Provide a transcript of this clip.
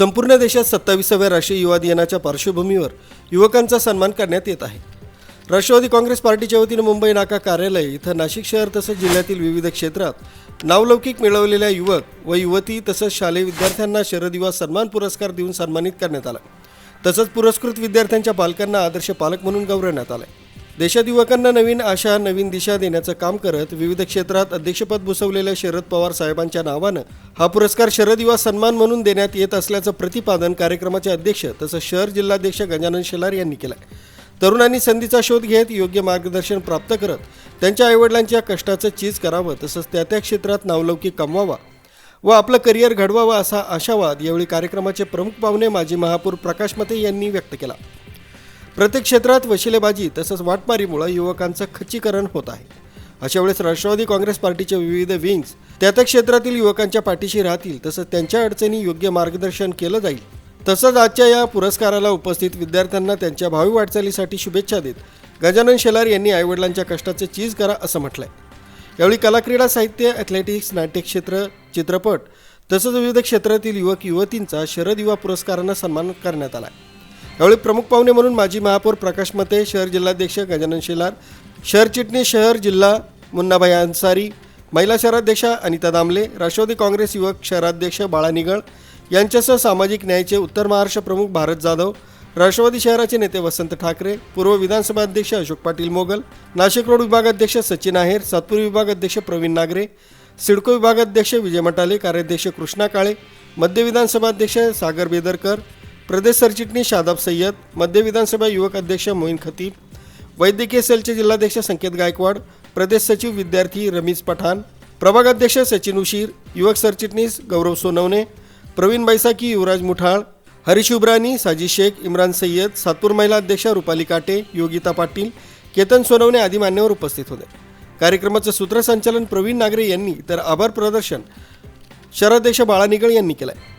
संपूर्ण देशात सत्तावीसाव्या राष्ट्रीय युवा दिनाच्या पार्श्वभूमीवर युवकांचा सन्मान करण्यात येत आहे. राष्ट्रवादी काँग्रेस पार्टीच्या वतीनं मुंबई नाका कार्यालय इथं नाशिक शहर तसंच जिल्ह्यातील विविध क्षेत्रात नावलौकिक मिळवलेल्या युवक व युवती तसंच शालेय विद्यार्थ्यांना शरद युवा सन्मान पुरस्कार देऊन सन्मानित करण्यात आला. तसंच पुरस्कृत विद्यार्थ्यांच्या पालकांना आदर्श पालक म्हणून गौरवण्यात आलं देशात युवकांना नवीन आशा नवीन दिशा देण्याचं काम करत विविध क्षेत्रात अध्यक्षपद भूषवलेल्या शरद पवार साहेबांच्या नावानं हा पुरस्कार शरद युवा सन्मान म्हणून देण्यात येत असल्याचं प्रतिपादन कार्यक्रमाचे अध्यक्ष तसंच शहर जिल्हाध्यक्ष गजानन शेलार यांनी केलं तरुणांनी संधीचा शोध घेत योग्य मार्गदर्शन प्राप्त करत त्यांच्या आईवडिलांच्या कष्टाचं चीज करावं तसंच त्या त्या क्षेत्रात नावलौकिक कमवावा व आपलं करिअर घडवावं असा आशावाद यावेळी कार्यक्रमाचे प्रमुख पाहुणे माजी महापौर प्रकाश मते यांनी व्यक्त केला. प्रत्येक क्षेत्रात वशिलेबाजी तसंच वाटमारीमुळे युवकांचं खच्चीकरण होत आहे. अशा वेळेस राष्ट्रवादी काँग्रेस पार्टीचे विविध विंग्स त्या त्या क्षेत्रातील युवकांच्या पाठीशी राहतील तसंच त्यांच्या अडचणी योग्य मार्गदर्शन केलं जाईल. तसंच आजच्या या पुरस्काराला उपस्थित विद्यार्थ्यांना त्यांच्या भावी वाटचालीसाठी शुभेच्छा देत गजानन शेलार यांनी आईवडिलांच्या कष्टाचे चीज करा असं म्हटलंय. यावेळी कला क्रीडा साहित्य ॲथलेटिक्स नाट्यक्षेत्र चित्रपट तसंच विविध क्षेत्रातील युवक युवतींचा शरद युवा पुरस्कारानं सन्मान करण्यात आला आहे यावेळी प्रमुख पाहुणे म्हणून माजी महापौर प्रकाश मते शहर जिल्हाध्यक्ष गजानन शेलार शहर चिटणीस शहर जिल्हा मुन्नाभाई अन्सारी महिला शहराध्यक्षा अनिता दामले राष्ट्रवादी काँग्रेस युवक शहराध्यक्ष बाळा निगळ यांच्यासह सामाजिक न्यायाचे उत्तर महाराष्ट्र प्रमुख भारत जाधव राष्ट्रवादी शहराचे नेते वसंत ठाकरे पूर्व विधानसभा अध्यक्ष अशोक पाटील मोगल नाशिक रोड विभागाध्यक्ष सचिन आहेर सातपूर विभागाध्यक्ष प्रवीण नागरे सिडको विभागाध्यक्ष विजय मटाले कार्याध्यक्ष कृष्णा काळे मध्य विधानसभा अध्यक्ष सागर बेदरकर प्रदेश सरचिटणीस शादाब सय्यद मध्य विधानसभा युवक अध्यक्ष मोईन खतीब वैद्यकीय सेलचे जिल्हाध्यक्ष संकेत गायकवाड प्रदेश सचिव विद्यार्थी रमीज पठाण प्रभागाध्यक्ष सचिन उशीर युवक सरचिटणीस गौरव सोनवणे प्रवीण बैसाकी युवराज मुठाळ हरीश उब्रानी साजी शेख इम्रान सय्यद सातपूर महिला अध्यक्ष रुपाली काटे योगिता पाटील केतन सोनवणे आदी मान्यवर उपस्थित होते. कार्यक्रमाचं सूत्रसंचालन प्रवीण नागरे यांनी तर आभार प्रदर्शन शहराध्यक्ष बाळा निगळ यांनी आहे